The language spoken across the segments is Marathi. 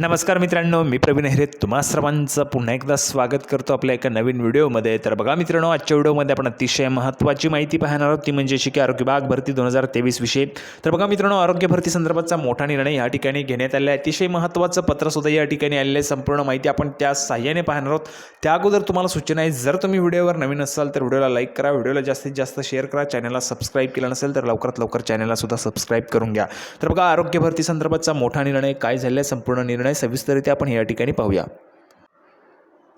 नमस्कार मित्रांनो मी प्रवीण हेरे तुम्हा सर्वांचं पुन्हा एकदा स्वागत करतो आपल्या एका नवीन व्हिडिओमध्ये. तर बघा मित्रांनो आजच्या व्हिडिओमध्ये आपण अतिशय महत्त्वाची माहिती पाहणार आहोत ती म्हणजे शिके आरोग्य विभाग भरती दोन हजार तेवीस विषयी. तर बघा मित्रांनो आरोग्य भरती संदर्भातचा मोठा निर्णय या ठिकाणी घेण्यात आला आहे. अतिशय महत्त्वाचं पत्रसुद्धा या ठिकाणी आलेलं आहे. संपूर्ण माहिती आपण त्या साह्याने पाहणार आहोत. त्या अगोदर तुम्हाला सूचना आहे जर तुम्ही व्हिडिओवर नवीन असाल तर व्हिडिओला लाईक करा व्हिडिओला जास्तीत जास्त शेअर करा चॅनलला सबस्क्राईब केला नसेल तर लवकरात लवकर चॅनलला सुद्धा सबस्क्राईब करून घ्या. तर बघा आरोग्य भरती संदर्भातचा मोठा निर्णय काय झाला आहे संपूर्ण निर्णय सविस्तरित्या आपण या ठिकाणी पाहूया.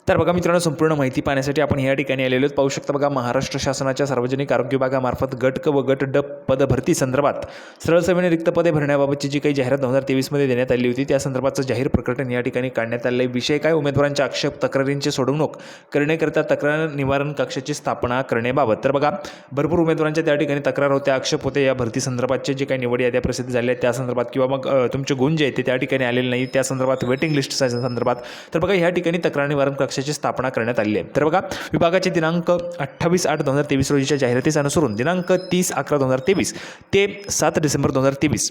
तर बघा मित्रांनो संपूर्ण माहिती पाहण्यासाठी आपण या ठिकाणी आलेलो आहोत. पाहू शकता बघा महाराष्ट्र शासनाच्या सार्वजनिक आरोग्य विभागामार्फत गट क व गट ड पदभरती संदर्भात सरळसेवेने रिक्त पदे भरण्याबाबतची जी काही जाहिरात दोन हजार तेवीसमध्ये देण्यात आली होती त्या संदर्भाचं जाहीर प्रकटन या ठिकाणी काढण्यात आलं आहे. विषय काय? उमेदवारांच्या आक्षेप तक्रारींची सोडवणूक करण्याकरिता तक्रार निवारण कक्षाची स्थापना करण्याबाबत. तर बघा भरपूर उमेदवारांच्या त्या ठिकाणी तक्रार होत्या आक्षेप होते. या भरती संदर्भातचे जे काही निवड याद्या प्रसिद्ध झाल्या आहेत त्या संदर्भात किंवा मग तुमचे गुण जे आहेत ते त्या ठिकाणी आलेले नाही त्या संदर्भात वेटिंग लिस्ट संदर्भात. तर बघा या ठिकाणी तक्रार निवारण कक्षाची स्थापना करण्यात आली आहे. तर बघा विभागाचे दिनांक अठ्ठावीस आठ दोन हजार तेवीस रोजीच्या जाहिरातीस अनुसरून दिनांक तीस अकरा दोन हजार तेवीस ते सात डिसेंबर दोन हजार तेवीस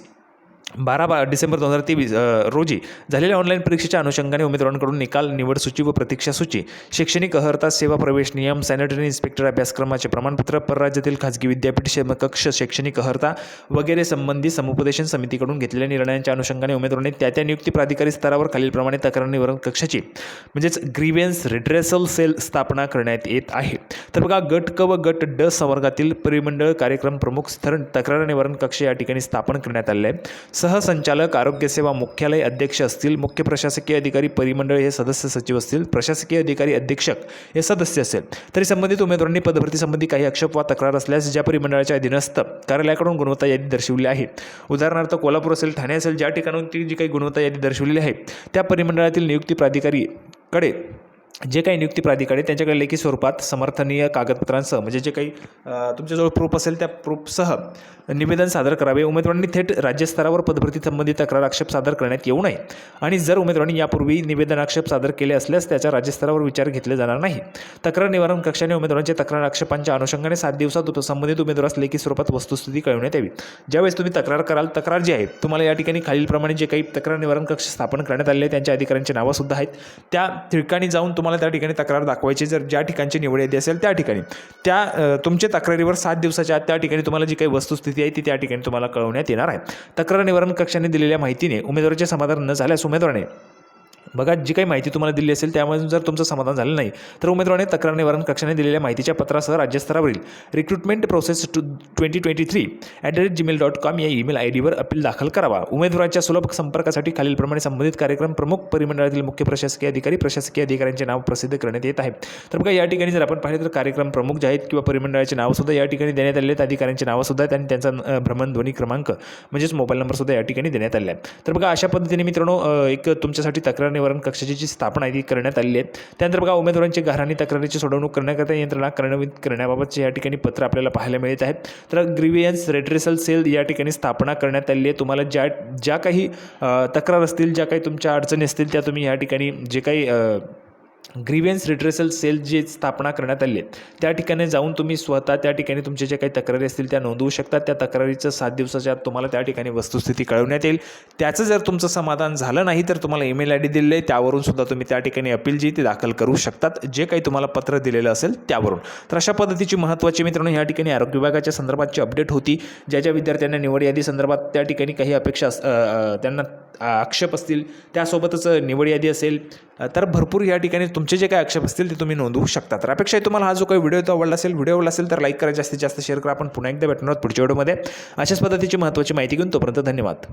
बारा बा डिसेंबर दोन हजार तेवीस रोजी झालेल्या ऑनलाईन परीक्षेच्या अनुषंगाने उमेदवारांकडून निकाल निवड सूची व प्रतीक्षा सूची शैक्षणिक अहर्ता सेवा प्रवेश नियम सॅनिटरी इन्स्पेक्टर अभ्यासक्रमाचे प्रमाणपत्र परराज्यातील खाजगी विद्यापीठ कक्ष शैक्षणिक अहर्ता वगैरे संबंधी समुपदेशन समितीकडून घेतलेल्या निर्णयांच्या अनुषंगाने उमेदवारांनी त्या त्या नियुक्ती प्राधिकारी स्तरावर खालीलप्रमाणे तक्रार निवारण कक्षाची म्हणजेच ग्रीवेन्स रिड्रेसल सेल स्थापना करण्यात येत आहे. तर बघा गट क व गट ड संवर्गातील परिमंडळ कार्यक्रम प्रमुख स्थळ तक्रार निवारण कक्ष या ठिकाणी स्थापन करण्यात आले आहे. सहसंचालक आरोग्यसेवा मुख्यालय अध्यक्ष असतील मुख्य प्रशासकीय अधिकारी परिमंडळ हे सदस्य सचिव असतील प्रशासकीय अधिकारी अधीक्षक हे सदस्य असेल. तरी संबंधित उमेदवारांनी पदभरतीसंबंधी काही आक्षेप वा तक्रार असल्यास ज्या परिमंडळाच्या अधीनस्थ कार्यालयाकडून गुणवत्ता यादी दर्शवली आहे. उदाहरणार्थ कोल्हापूर असेल ठाणे असेल ज्या ठिकाणून ती जी काही गुणवत्ता यादी दर्शवलेली आहे त्या परिमंडळातील नियुक्ती प्राधिकारीकडे जे काही नियुक्ती प्राधिकारी त्यांच्याकडे लेखी स्वरूपात समर्थनीय कागदपत्रांसह म्हणजे जे काही तुमच्याजवळ प्रूफ असेल त्या प्रूफसह निवेदन सादर करावे. उमेदवारांनी थेट राज्यस्तरावर पदभरती संबंधी तक्रार आक्षेप सादर करण्यात येऊ नये. आणि जर उमेदवारांनी यापूर्वी निवेदन आक्षेप सादर केले असल्यास त्याच्या राज्यस्तरावर विचार घेतले जाणार नाही. तक्रार निवारण कक्षाने उमेदवारांच्या तक्रार आक्षेपांच्या अनुषंगाने सात दिवसात होतो संबंधित उमेदवारास लेखी स्वरूपात वस्तुस्थिती कळवण्यात यावी. ज्यावेळेस तुम्ही तक्रार कराल तक्रार जी आहे तुम्हाला या ठिकाणी खालीलप्रमाणे जे काही तक्रार निवारण कक्ष स्थापन करण्यात आलेले त्यांच्या अधिकाऱ्यांची नावंसुद्धा आहेत. त्या ठिकाणी जाऊन तुम्हाला तुम्हाला त्या ठिकाणी तक्रार दाखवायची जर ज्या ठिकाणची निवड यादी असेल त्या ठिकाणी. त्या तुमच्या तक्रारीवर सात दिवसाच्या आत त्या ठिकाणी तुम्हाला जी काही वस्तुस्थिती आहे ती त्या ठिकाणी तुम्हाला कळवण्यात येणार आहे. तक्रार निवारण कक्षाने दिलेल्या माहितीने उमेदवाराचे समाधान न झाल्यास उमेदवाराने बघा जी काही माहिती तुम्हाला दिली असेल त्यामधून जर तुमचं समाधान झालं नाही तर उमेदवाराने तक्रार निवारण कक्षाने दिलेल्या माहितीच्या पत्रासह राज्यस्तरावरील recruitment process two twenty twenty three at the rate Gmail dot com या ईमेल आय डीवर अपील दाखल करावा. उमेदवाराच्या सुलभ संपर्कासाठी खालीलप्रमाणे संबंधित कार्यक्रम प्रमुख परिमंडळातील मुख्य प्रशासकीय अधिकारी प्रशासकीय अधिकाऱ्यांचे नाव प्रसिद्ध करण्यात येत आहे. तर बघा या ठिकाणी जर आपण पाहिले तर कार्यक्रम प्रमुख जे आहेत किंवा परिमंडळाचे नावसुद्धा या ठिकाणी देण्यात आले आहेत. अधिकाऱ्यांचे नावंसुद्धा आहेत आणि त्यांचा भ्रमणध्वनी क्रमांक म्हणजेच मोबाईल नंबरसुद्धा या ठिकाणी देण्यात आले आहे. तर बघा अशा पद्धतीने मित्रांनो एक तुमच्यासाठी तक्रार निवारण कक्षाची जी स्थापना आहे ती करण्यात आलेली आहे. त्यानंतर बघा उमेदवारांची घराणी तक्रारीची सोडवणूक करण्याकरता यंत्रणा कार्यान्वित करण्याबाबतचे या ठिकाणी पत्र आपल्याला पाहायला मिळत आहेत. तर ग्रीवियन्स रेड्रेसल सेल या ठिकाणी स्थापना करण्यात आलेली आहे. तुम्हाला ज्या ज्या काही तक्रार असतील ज्या काही तुमच्या अडचणी असतील त्या तुम्ही या ठिकाणी जे काही अ, ग्रीवेन्स रिट्रेसल सेल जी स्थापना करण्यात आली आहे त्या ठिकाणी जाऊन तुम्ही स्वतः त्या ठिकाणी तुमच्या ज्या काही तक्रारी असतील त्या नोंदवू शकता. त्या तक्रारीचं सात दिवसाच्या आत तुम्हाला त्या ठिकाणी वस्तुस्थिती कळवण्यात येईल. त्याचं जर तुमचं समाधान झालं नाही तर तुम्हाला ईमेल आय डी दिलेलं आहे. त्यावरून सुद्धा तुम्ही त्या ठिकाणी अपील जी ती दाखल करू शकतात. जे काही तुम्हाला पत्र दिलेलं असेल त्यावरून. तर अशा पद्धतीची महत्त्वाची मित्रांनो या ठिकाणी आरोग्य विभागाच्या संदर्भातची अपडेट होती ज्या ज्या विद्यार्थ्यांना निवड यादी संदर्भात त्या ठिकाणी काही अपेक्षा त्यांना आक्षेप असतील त्यासोबतच निवड यादी असेल तर भरपूर या ठिकाणी तुमचे जे काही आक्षेप असतील ते तुम्ही नोंदवू शकता. तर अपेक्षा आहे तुम्हाला हा जो काही व्हिडिओ तो आवडला असेल व्हिडिओ आवडला असेल तर लाईक करा जास्तीत जास्त शेअर करा. आपण पुन्हा एकदा भेटणार आहोत पुढच्या व्हिडिओमध्ये. अशाच पद्धतीची महत्त्वाची माहिती घेऊन तोपर्यंत धन्यवाद.